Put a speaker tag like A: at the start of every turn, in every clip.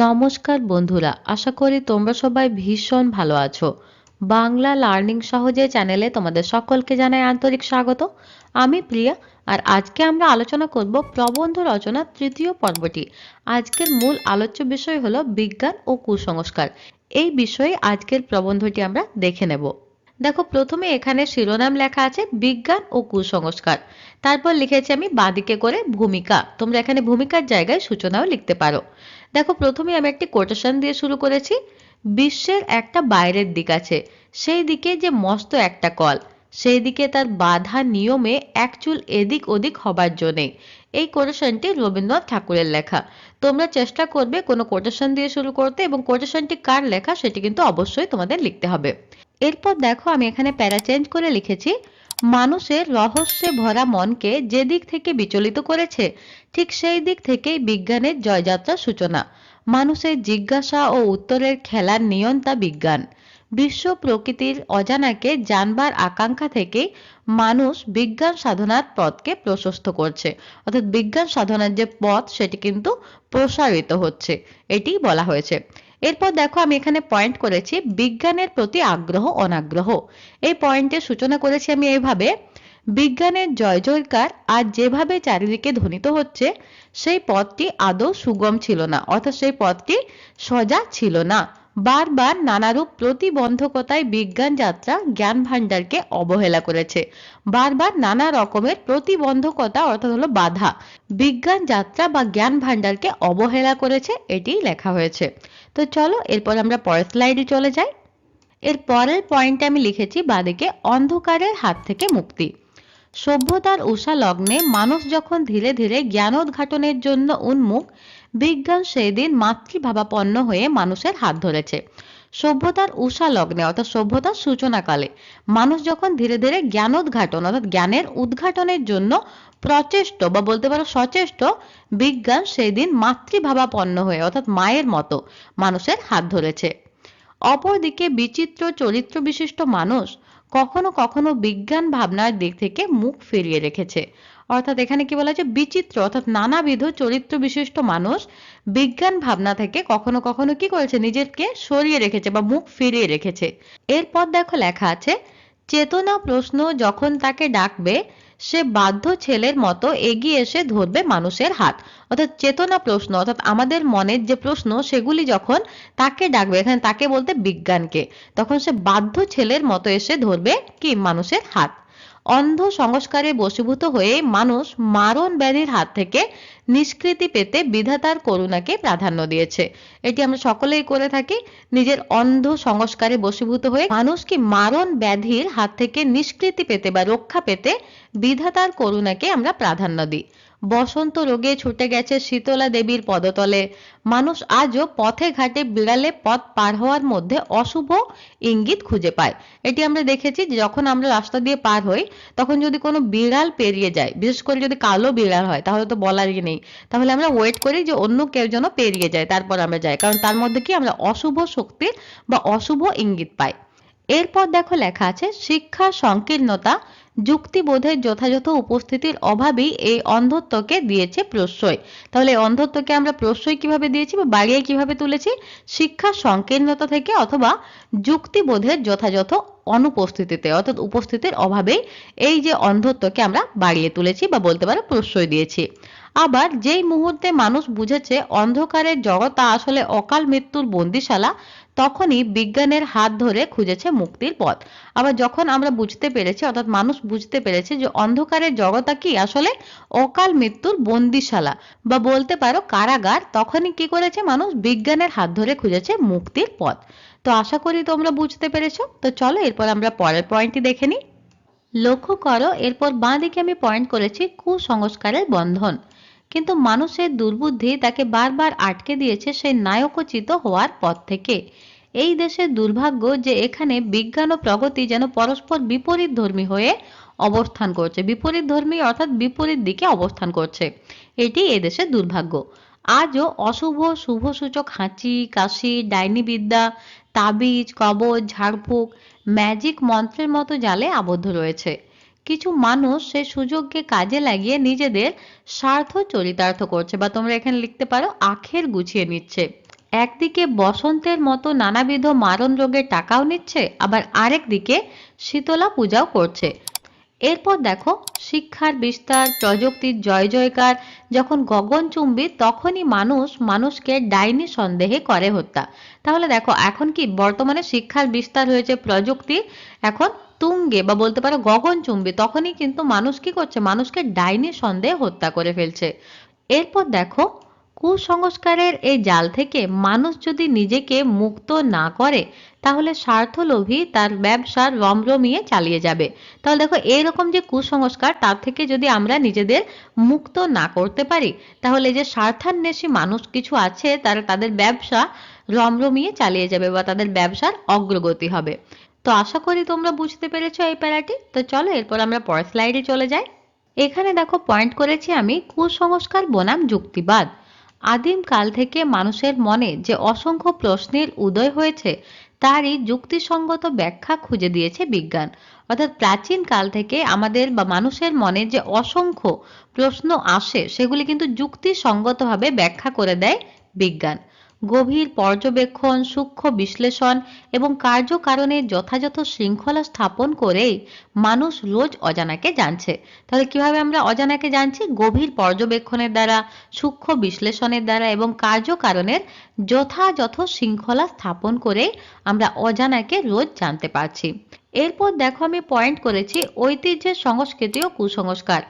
A: নমস্কার বন্ধুরা, আশা করি তোমরা সবাই ভীষণ ভালো আছো। বাংলা লার্নিং সহজে চ্যানেলে তোমাদের সকলকে জানাই আন্তরিক স্বাগত। আমি প্রিয়া, আর আজকে আমরা আলোচনা করব প্রবন্ধ রচনার তৃতীয় পর্বটি। আজকের মূল আলোচ্য বিষয় হলো বিজ্ঞান ও কুসংস্কার। এই বিষয়ে আজকের প্রবন্ধটি আমরা দেখে নেব। দেখো, প্রথমে এখানে শিরোনাম লেখা আছে, বিজ্ঞান ও কুসংস্কার। তারপর লিখেছি আমি বাঁদিকে করে ভূমিকা। তোমরা এখানে ভূমিকার জায়গায় সূচনাও লিখতে পারো। দেখো প্রথমে আমি একটি কোটেশন দিয়ে শুরু করেছি। বিশ্বের একটা বাইরের দিক আছে। সেই দিকে যে মস্ত একটা কল, সেই দিকে তার বাধা নিয়মে এক চুল এদিক ওদিক হবার জন্যে। এই কোটেশনটি রবীন্দ্রনাথ ঠাকুরের লেখা। তোমরা চেষ্টা করবে কোনো কোটেশন দিয়ে শুরু করতে এবং কোটেশনটি কার লেখা সেটি কিন্তু অবশ্যই তোমাদের লিখতে হবে। এরপর দেখো, আমি এখানে প্যারা চেঞ্জ করে লিখেছি। মানুষের রহস্যে ভরা মনকে যে দিক থেকে বিচলিত করেছে, ঠিক সেই দিক থেকেই বিজ্ঞানের জয়যাত্রার সূচনা। মানুষের জিজ্ঞাসা ও উত্তরের খেলার নিয়ন্তা বিজ্ঞান। বিশ্ব প্রকৃতির অজানাকে জানবার আকাঙ্ক্ষা থেকে মানুষ বিজ্ঞান সাধনার পথকে প্রশস্ত করছে। অর্থাৎ বিজ্ঞান সাধনার যে পথ, সেটি কিন্তু প্রসারিত হচ্ছে। এটি বলা হয়েছে। এরপর দেখো আমি এখানে পয়েন্ট করেছি, বিজ্ঞানের প্রতি আগ্রহ, অনাগ্রহ। এই পয়েন্টের সূচনা করেছি আমি এইভাবে, বিজ্ঞানের জয় জয়কার আর যেভাবে চারিদিকে ধ্বনিত হচ্ছে, সেই পথটি আদৌ সুগম ছিল না, অর্থাৎ সেই পথটি সজা ছিল না। বারবার নানারূপ প্রতিবন্ধকতায় বিজ্ঞান যাত্রা, জ্ঞান ভাণ্ডারকে অবহেলা করেছে। বারবার নানা রকমের প্রতিবন্ধকতা অর্থাৎ হলো বাধা, বিজ্ঞান যাত্রা বা জ্ঞান ভাণ্ডারকে অবহেলা করেছে এটি লেখা হয়েছে। তো চলো এরপর আমরা পরের স্লাইডে চলে যাই। এর পরের পয়েন্টে আমি লিখেছি বাদিকে অন্ধকারের হাত থেকে মুক্তি। সভ্যতার উষা লগ্নে মানুষ যখন ধীরে ধীরে জ্ঞানোদ্ঘাটনের জন্য উন্মুখ বিজ্ঞান সেই দিন মাতৃভাবাপন্ন হয়ে মানুষের হাত ধরেছে। সভ্যতার উষা লগ্নে, অর্থাৎ সভ্যতার সূচনাকালে, মানুষ যখন ধীরে ধীরে জ্ঞানোদ্ঘাটন, অর্থাৎ জ্ঞানের উদ্ঘাটনের জন্য প্রচেষ্ট বা বলতে পারো সচেষ্ট, বিজ্ঞান সেই দিন মাতৃভাবাপন্ন হয়ে, অর্থাৎ মায়ের মতো মানুষের হাত ধরেছে। অপরদিকে বিচিত্র চরিত্র বিশিষ্ট মানুষ কখনো কখনো বিজ্ঞান ভাবনার দিক থেকে মুখ ফিরিয়ে রেখেছে। অর্থাৎ এখানে কি বলা হচ্ছে বিচিত্র, অর্থাৎ নানাবিধ চরিত্র বিশিষ্ট মানুষ বিজ্ঞান ভাবনা থেকে কখনো কখনো কি করেছে? নিজেকে সরিয়ে রেখেছে বা মুখ ফিরিয়ে রেখেছে। এরপর দেখো লেখা আছে, চেতনা প্রশ্ন যখন তাকে ডাকবে, সে বাধ্য ছেলের মতো এগিয়ে এসে ধরবে মানুষের হাত। অর্থাৎ চেতনা প্রশ্ন, অর্থাৎ আমাদের মনের যে প্রশ্ন, সেগুলি যখন তাকে ডাকবে, এখানে তাকে বলতে বিজ্ঞানকে, তখন সে বাধ্য ছেলের মতো এসে ধরবে কি? মানুষের হাত। অন্ধ সংস্কারে বশীভূত হয়ে মানুষ মারণ ব্যাধির হাত থেকে নিষ্কৃতি পেতে বিধাতার করুণাকে প্রাধান্য দিয়েছে। এটি আমরা সকলেই করে থাকি। নিজের অন্ধ সংস্কারে বশীভূত হয়ে মানুষ কি মারণ ব্যাধির হাত থেকে নিষ্কৃতি পেতে বা রক্ষা পেতে বিধাতার করুণাকে আমরা প্রাধান্য দিই। বসন্ত রোগে ছুটে গেছে শীতলা দেবীর পদতলে। মানুষ আজও পথে ঘাটে বিড়ালে পথ পার হওয়ার মধ্যে অশুভ ইঙ্গিত খুঁজে পায়। এটি আমরা দেখেছি যখন আমরা রাস্তা দিয়ে পার হই, তখন যদি কোনো বিড়াল পেরিয়ে যায়, বিশেষ করে যদি কালো বিড়াল হয়, তাহলে তো বলারই নেই। তাহলে আমরা ওয়েট করি যে অন্য কেউ যেন পেরিয়ে যায়, তারপর আমরা যাই। কারণ তার মধ্যে কি আমরা অশুভ শক্তি বা অশুভ ইঙ্গিত পাই। এরপর দেখো লেখা আছে, শিক্ষা সংকীর্ণতা যুক্তিবোধের যথাযথ উপস্থিতির অভাবই এই অন্ধত্বকে দিয়েছে প্রশ্রয়। তাহলে অন্ধত্বকে আমরা প্রশ্রয় কীভাবে দিয়েছি বা বাড়িয়ে কীভাবে তুলেছি? শিক্ষা সংকীর্ণতা থেকে অথবা যুক্তিবোধের যথাযথ অনুপস্থিতিতে, অর্থাৎ উপস্থিতির অভাবেই এই যে অন্ধত্বকে আমরা বাড়িয়ে তুলেছি বা বলতে পারো প্রশ্রয় দিয়েছি। আবার যেই মুহূর্তে মানুষ বুঝেছে অন্ধকারের জগৎ তা আসলে অকাল মৃত্যুর বন্দিশালা, তখনই বিজ্ঞানের হাত ধরে খুঁজেছে মুক্তির পথ। আবার যখন আমরা বুঝতে পেরেছি, অর্থাৎ মানুষ বুঝতে পেরেছে যে অন্ধকারের জগৎটা কি? আসলে অকাল মৃত্যুর বন্দিশালা। বা বলতে পারো কারাগার। তখনই কি করেছে মানুষ? বিজ্ঞানের হাত ধরে খুঁজেছে মুক্তির পথ। তো আশা করি তোমরা বুঝতে পেরেছ। তো চলো এরপর আমরা পরের পয়েন্টটি দেখে নিই। লক্ষ্য করো, এরপর বাঁ দিকে আমি পয়েন্ট করেছি কুসংস্কারের বন্ধন। কিন্তু মানুষের দুর্বুদ্ধি তাকে বারবার আটকে দিয়েছে সেই নায়কোচিত হওয়ার পথ থেকে। এই দেশের দুর্ভাগ্য যে এখানে বিজ্ঞান ও প্রগতি যেন পরস্পর বিপরীত ধর্মী হয়ে অবস্থান করছে। বিপরীত ধর্মী অর্থাৎ বিপরীত দিকে অবস্থান করছে। এটি এদেশের দুর্ভাগ্য। আজও অশুভ, শুভ সূচক হাঁচি, কাশি ডাইনি বিদ্যা তাবিজ, কবজ, ঝাড়ফুঁক, ম্যাজিক মন্ত্রের মতো জালে আবদ্ধ রয়েছে। কিছু মানুষ সেই সুযোগকে কাজে লাগিয়ে নিজেদের স্বার্থ চরিতার্থ করছে বা তোমরা এখানে লিখতে পারো, আখের গুছিয়ে নিচ্ছে। একদিকে বসন্তের মতো নানাবিধ মারণ রোগের টাকাও নিচ্ছে, আবার আরেক দিকে শীতলা পূজাও করছে। এরপর দেখো, শিক্ষার বিস্তার, প্রযুক্তির জয় জয়কার, যখন গগনচুম্বী তখনই মানুষ মানুষকে ডাইনি সন্দেহে করে হত্যা। তাহলে দেখো, এখন কি বর্তমানে শিক্ষার বিস্তার হয়েছে, প্রযুক্তি এখন তুঙ্গে বা বলতে পারো গগনচুম্বী তখনই কিন্তু মানুষ কি করছে? মানুষকে ডাইনি সন্দেহে হত্যা করে ফেলছে। এরপর দেখো, কুসংস্কারের এই জাল থেকে মানুষ যদি নিজেকে মুক্ত না করে, তাহলে স্বার্থলোভী তার ব্যবসা রমরমিয়ে চালিয়ে যাবে। তাহলে দেখো, এইরকম যে কুসংস্কার, তার থেকে যদি আমরা নিজেদের মুক্ত না করতে পারি, তাহলে যে স্বার্থান্বেষী মানুষ কিছু আছে, তারা তাদের ব্যবসা রমরমিয়ে চালিয়ে যাবে বা তাদের ব্যবসার অগ্রগতি হবে। তো আশা করি তোমরা বুঝতে পেরেছ এই প্যারাটি। তো চলো, এরপর আমরা পরের স্লাইডে চলে যাই। এখানে দেখো পয়েন্ট করেছি আমি, কুসংস্কার বনাম যুক্তিবাদ। আদিম কাল থেকে মানুষের মনে যে অসংখ্য প্রশ্নের উদয় হয়েছে, তারই যুক্তিসঙ্গত ব্যাখ্যা খুঁজে দিয়েছে বিজ্ঞান। অর্থাৎ প্রাচীন কাল থেকে আমাদের বা মানুষের মনে যে অসংখ্য প্রশ্ন আসে, সেগুলি কিন্তু যুক্তিসঙ্গতভাবে ব্যাখ্যা করে দেয় বিজ্ঞান। গভীর পর্যবেক্ষণ, সূক্ষ্ম বিশ্লেষণ এবং কার্যকারণের যথাযথ শৃঙ্খলা স্থাপন করেই মানুষ রোজ অজানাকে জানছে। তাহলে কীভাবে আমরা অজানাকে জানছি? গভীর পর্যবেক্ষণের দ্বারা, সূক্ষ্ম বিশ্লেষণের দ্বারা এবং কার্যকারণের যথাযথ শৃঙ্খলা স্থাপন করে আমরা অজানাকে রোজ জানতে পারছি। এরপর দেখো আমি পয়েন্ট করেছি ঐতিহ্যের সংস্কৃতি ও কুসংস্কার।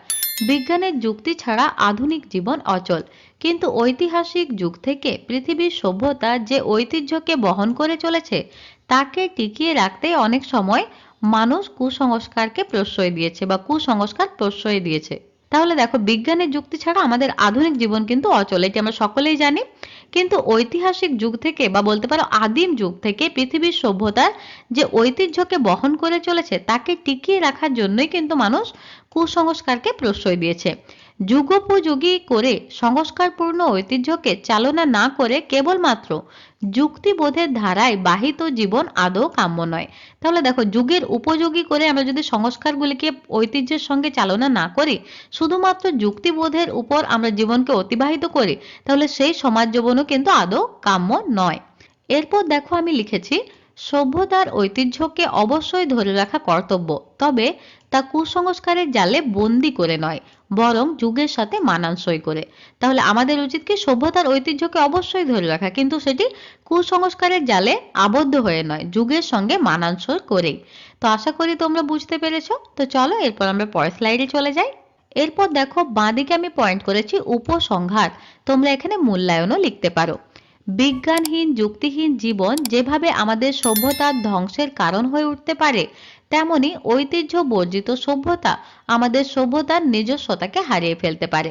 A: বিজ্ঞানের যুক্তি ছাড়া আধুনিক জীবন অচল। কিন্তু ঐতিহাসিক যুগ থেকে পৃথিবীর সভ্যতা যে ঐতিহ্যকে বহন করে চলেছে, তাকে টিকিয়ে রাখতে অনেক সময় মানুষ কুসংস্কারকে প্রশ্রয় দিয়েছে বা কুসংস্কার প্রশ্রয় দিয়েছে। তাহলে দেখো, বিজ্ঞানের যুক্তি ছাড়া আমাদের আধুনিক জীবন কিন্তু অচল, এটি আমরা সকলেই জানি। কিন্তু ঐতিহাসিক যুগ থেকে বা বলতে পারো আদিম যুগ থেকে পৃথিবীর সভ্যতার যে ঐতিহ্যকে বহন করে চলেছে, তাকে টিকিয়ে রাখার জন্যই কিন্তু মানুষ কুসংস্কারকে প্রশ্রয় দিয়েছে। যুগোপযোগী করে সংস্কারপূর্ণ ঐতিহ্যকে চালনা না করে কেবলমাত্র যুক্তিবোধের ধারায় বাহিত জীবন আদৌ কাম্য নয়। তাহলে দেখো, যুগের উপযোগী করে আমরা যদি সংস্কারগুলিকে ঐতিহ্যের সঙ্গে চালনা না করি, শুধুমাত্র যুক্তিবোধের উপর আমরা জীবনকে অতিবাহিত করি, তাহলে সেই সমাজ জীবনও কিন্তু আদৌ কাম্য নয়। এরপর দেখো আমি লিখেছি, সভ্যতার ঐতিহ্যকে অবশ্যই ধরে রাখা কর্তব্য। তবে তা কুসংস্কারের জালে বন্দি করে নয়, বরং যুগের সাথে মানানসই করে। তাহলে আমাদের উচিত কি সভ্যতার ঐতিহ্যকে অবশ্যই ধরে রাখা, কিন্তু সেটি কুসংস্কারের জালে আবদ্ধ হয়ে নয়, যুগের সঙ্গে মানানসই করেই। তো আশা করি তোমরা বুঝতে পেরেছ। তো চলো, এরপর আমরা পরের স্লাইডে চলে যাই। এরপর দেখো, বাঁদিকে আমি পয়েন্ট করেছি উপসংহার। তোমরা এখানে মূল্যায়নও লিখতে পারো। বিজ্ঞানহীন, যুক্তিহীন জীবন যেভাবে আমাদের সভ্যতার ধ্বংসের কারণ হয়ে উঠতে পারে, তেমনি ঐতিহ্য বর্জিত সভ্যতা আমাদের সভ্যতার নিজস্বতাকে হারিয়ে ফেলতে পারে।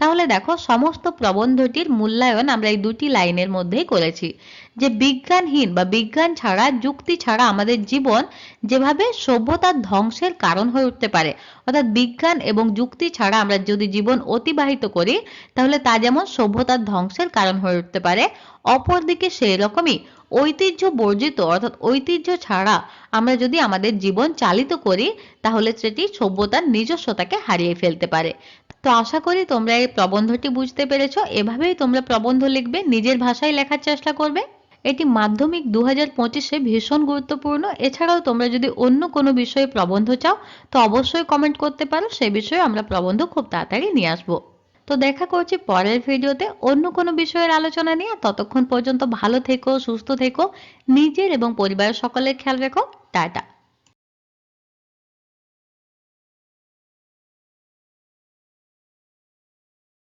A: তাহলে দেখো সমস্ত প্রবন্ধটির মূল্যায়ন আমরা এই দুটি লাইনের মধ্যেই করেছি। যে বিজ্ঞানহীন বা বিজ্ঞান ছাড়া, যুক্তি ছাড়া আমাদের জীবন যেভাবে সভ্যতার ধ্বংসের কারণ হয়ে উঠতে পারে, অর্থাৎ বিজ্ঞান এবং যুক্তি ছাড়া আমরা যদি জীবন অতিবাহিত করি, তাহলে তা যেমন সভ্যতার ধ্বংসের কারণ হয়ে উঠতে পারে, অপরদিকে সেই রকমই ঐতিহ্য বর্জিত, অর্থাৎ ঐতিহ্য ছাড়া আমরা যদি আমাদের জীবন চালিত করি, তাহলে সেটি সভ্যতার নিজস্বতাকে হারিয়ে ফেলতে পারে। তো আশা করি তোমরা এই প্রবন্ধটি বুঝতে পেরেছ। এভাবেই তোমরা প্রবন্ধ লিখবে, নিজের ভাষায় লেখার চেষ্টা করবে। এটি মাধ্যমিক দু হাজার পঁচিশে ভীষণ গুরুত্বপূর্ণ। এছাড়াও তোমরা যদি অন্য কোনো বিষয়ে প্রবন্ধ চাও, তো অবশ্যই কমেন্ট করতে পারো। সে বিষয়ে আমরা প্রবন্ধ খুব তাড়াতাড়ি নিয়ে আসব। তো দেখা করছি পরের ভিডিওতে। অন্য কোনো বিষয়ের আলোচনা নিয়ে ততক্ষণ পর্যন্ত ভালো থেকো, সুস্থ থেকো, নিজের এবং পরিবারের সকলের খেয়াল রেখো। টাটা।